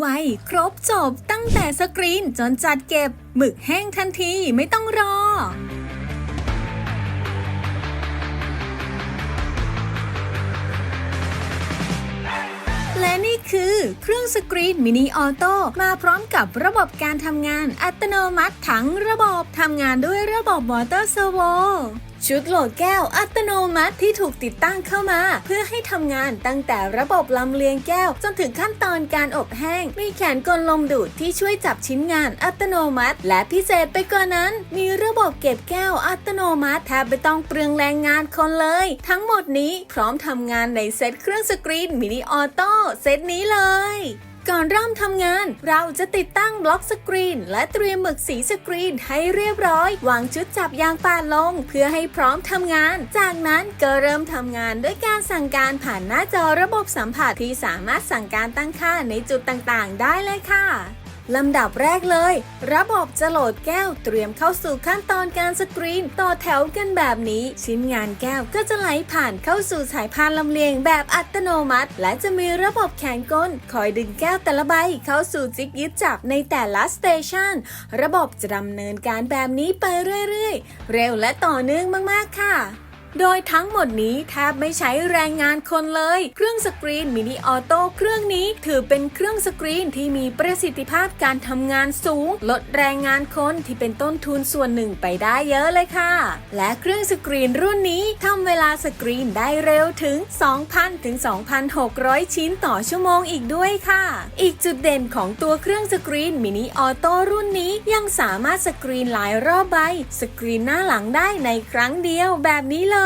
ไวครบจบตั้งแต่สกรีนจนจัดเก็บหมึกแห้งทันทีไม่ต้องรอและนี่คือเครื่องสกรีนมินิออโต้มาพร้อมกับระบบการทำงานอัตโนมัติทั้งระบบทำงานด้วยระบบมอเตอร์เซอร์โว ชุดโหลดแก้วอัตโนมัติที่ถูกติดตั้งเข้ามา เพื่อให้ทำงานตั้งแต่ระบบลำเลียงแก้ว จนถึงขั้นตอนการอบแห้ง มีแขนกลลมดูดที่ช่วยจับชิ้นงานอัตโนมัติ และพิเศษไปกว่านั้น มีระบบเก็บแก้วอัตโนมัติแทบไม่ต้องเปลืองแรงงานคนเลย ทั้งหมดนี้พร้อมทำงานในเซตเครื่องสกรีนมินิออโต้เซตนี้เลย ก่อนเริ่มทำงาน เราจะติดตั้งบล็อกสกรีน และเตรียมหมึกสีสกรีนให้เรียบร้อย วางชุดจับยางปานลง เพื่อให้พร้อมทำงาน จากนั้นก็เริ่มทำงานด้วยการสั่งการผ่านหน้าจอระบบสัมผัสที่สามารถสั่งการตั้งค่าในจุดต่างๆ ได้เลยค่ะ ลำดับแรกเลย ระบบจะโหลดแก้วเตรียมเข้าสู่ขั้นตอนการสกรีน ต่อแถวกันแบบนี้ ชิ้นงานแก้วก็จะไหลผ่านเข้าสู่สายพานลำเลียงแบบอัตโนมัติ และจะมีระบบแขนกลคอยดึงแก้วแต่ละใบเข้าสู่จิกยึดจับในแต่ละสเตชันระบบจะดำเนินการแบบนี้ไปเรื่อยๆ เร็วและต่อเนื่องมากๆค่ะ โดยทั้งหมดนี้แทบไม่ใช้แรงงานคนเลย เครื่องสกรีนมินิออโต้เครื่องนี้ถือเป็นเครื่องสกรีนที่มีประสิทธิภาพการทำงานสูง ลดแรงงานคนที่เป็นต้นทุนส่วนหนึ่งไปได้เยอะเลยค่ะ และเครื่องสกรีนรุ่นนี้ทำเวลาสกรีนได้เร็วถึง 2,000 ถึง 2,600 ชิ้นต่อชั่วโมงอีกด้วยค่ะ อีกจุดเด่นของตัวเครื่องสกรีนมินิออโต้รุ่นนี้ยังสามารถสกรีนหลายรอบใบ สกรีนหน้าหลังได้ในครั้งเดียวแบบนี้เลย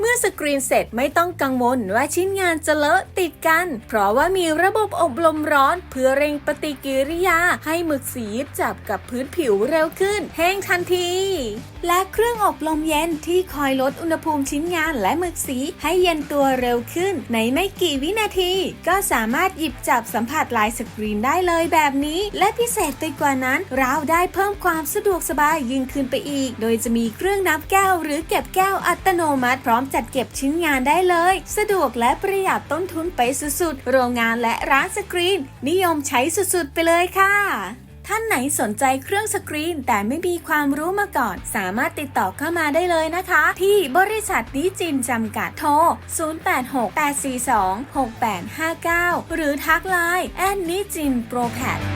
เมื่อสกรีนเสร็จไม่ต้องกังวลว่าชิ้นงานจะเลอะติดกัน เพราะว่ามีระบบอบลมร้อนเพื่อเร่งปฏิกิริยาให้หมึกสียึดจับกับพื้นผิวเร็วขึ้น แห้งทันที และเครื่องอบลมเย็นที่คอยลดอุณหภูมิชิ้นงานและหมึกสีให้เย็นตัวเร็วขึ้น ในไม่กี่วินาที ก็สามารถหยิบจับสัมผัสลายสกรีนได้เลยแบบนี้ และพิเศษไปกว่านั้น เราได้เพิ่มความสะดวกสบายยิ่งขึ้นไปอีก โดยจะมีเครื่องนับแก้ว หรือเก็บแก้วอัตโนมัติพร้อมจัดเก็บชิ้นงานได้เลย สะดวกและประหยัดต้นทุนไปสุดๆ โรงงานและร้านสกรีน นิยมใช้สุดๆ ไปเลยค่ะท่านไหนสนใจเครื่องสกรีน แต่ไม่มีความรู้มาก่อน สามารถติดต่อเข้ามาได้เลยนะคะ ที่บริษัทนิจินจำกัดโทร 0868426859 หรือทักไลน์แอนนิจินโปรแพด